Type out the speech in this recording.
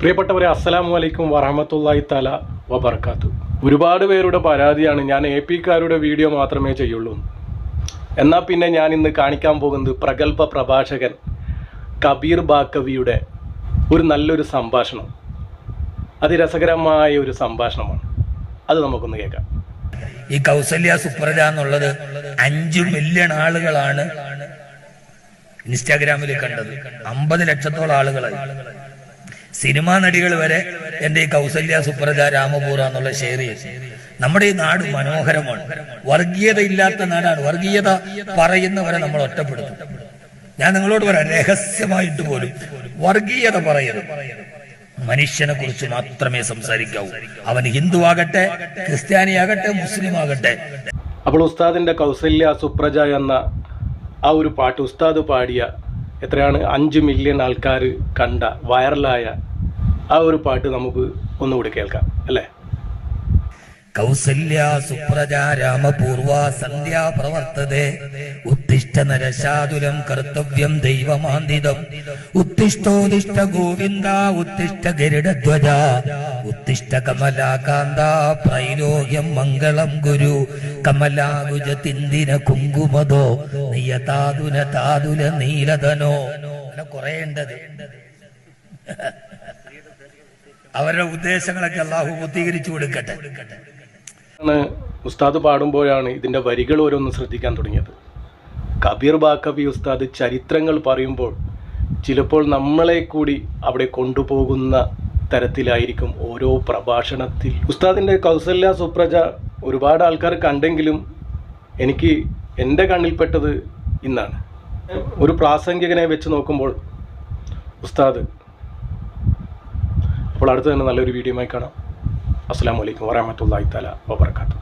പ്രിയപ്പെട്ടവരെ അസ്സലാമു അലൈക്കും വറഹമത്തല്ലായി തല വബർക്കാത്തു ഒരുപാട് പേരുടെ പരാതിയാണ് ഞാൻ എ പിക്കാരുടെ വീഡിയോ മാത്രമേ ചെയ്യുള്ളൂ. എന്നാൽ പിന്നെ ഞാൻ ഇന്ന് കാണിക്കാൻ പോകുന്നത് പ്രഗത്ഭ പ്രഭാഷകൻ കബീർ ബാക്കവിയുടെ ഒരു നല്ലൊരു സംഭാഷണം. അതിരസകരമായ ഒരു സംഭാഷണമാണ്. അത് നമുക്കൊന്ന് കേൾക്കാം. ഈ കൗസല്യ സുപ്രജ എന്നുള്ളത് അഞ്ചു മില്യൺ ആളുകളാണ് ഇൻസ്റ്റാഗ്രാമിൽ കണ്ടത്. അമ്പത് ലക്ഷത്തോളം ആളുകളായി. സിനിമാ നടികൾ വരെ എന്റെ ഈ കൗസല്യ സുപ്രജ രാമപൂറ എന്നുള്ള ഷെയർ നമ്മുടെ ഈ നാട് മനോഹരമാണ്. വർഗീയത ഇല്ലാത്ത നാടാണ്. വർഗീയത പറയുന്നവരെ നമ്മൾ ഒറ്റപ്പെടുത്തും. ഞാൻ നിങ്ങളോട് പറയാം രഹസ്യമായിട്ട് പോലും വർഗീയത പറയരുത് മനുഷ്യനെ കുറിച്ച് മാത്രമേ സംസാരിക്കാവൂ. അവൻ ഹിന്ദു ആകട്ടെ ക്രിസ്ത്യാനിയാകട്ടെ മുസ്ലിം ആകട്ടെ. അപ്പോൾ ഉസ്താദിന്റെ കൗസല്യ സുപ്രജ എന്ന ആ ഒരു പാട്ട് ഉസ്താദ് പാടിയ എത്രയാണ്? അഞ്ച് മില്യൺ ആൾക്കാർ കണ്ട വൈറലായ ആ ഒരു പാട്ട് നമുക്ക് ഒന്നുകൂടി കേൾക്കാം അല്ലേ? കൗസല്യ സുപ്രജ രാമപൂർവ സന്ധ്യാ പ്രവർത്തതേ. ഉത്തിഷ്ഠ നരശാതുലം കർത്തവ്യം ദൈവമാന്തിതം. ഉത്തിഷ്ഠോതിഷ്ഠ ഗോവിന്ദ ഉത്തിഷ്ഠ ഗരുഡധ്വജ. ഉത്തിഷ്ഠ കമലാകാന്ത പ്രൈലോഹ്യം മംഗളം ഗുരു. കമലാകുജ തിന്തിന കുങ്കുമതോ നിയതാതുല താതുല നീലധനോ. കുറയേണ്ടത് കുറേ അവരുടെ ഉദ്ദേശങ്ങളൊക്കെ അള്ളാഹു പൂർത്തീകരിച്ചു കൊടുക്കട്ടെ. ഉസ്താദ് പാടുമ്പോഴാണ് ഇതിന്റെ വരികൾ ഓരോന്ന് ശ്രദ്ധിക്കാൻ തുടങ്ങിയത്. കബീർ ബാക്കബി ഉസ്താദ് ചരിത്രങ്ങൾ പറയുമ്പോൾ ചിലപ്പോൾ നമ്മളെ കൂടി അവിടെ കൊണ്ടുപോകുന്ന തരത്തിലായിരിക്കും ഓരോ പ്രഭാഷണത്തിൽ. ഉസ്താദിന്റെ കൗസല്യ സുപ്രജ ഒരുപാട് ആൾക്കാർ കണ്ടെങ്കിലും എനിക്ക് എന്റെ കണ്ണിൽപ്പെട്ടത് ഇന്നാണ്. ഒരു പ്രാസംഗികനെ വെച്ച് നോക്കുമ്പോൾ ഉസ്താദ് അപ്പോൾ അടുത്ത് തന്നെ നല്ലൊരു വീഡിയോയുമായി കാണാം. അസ്സാം വലൈക്കും വരഹമത്തല്ലാ തല വാബർക്കാത്തു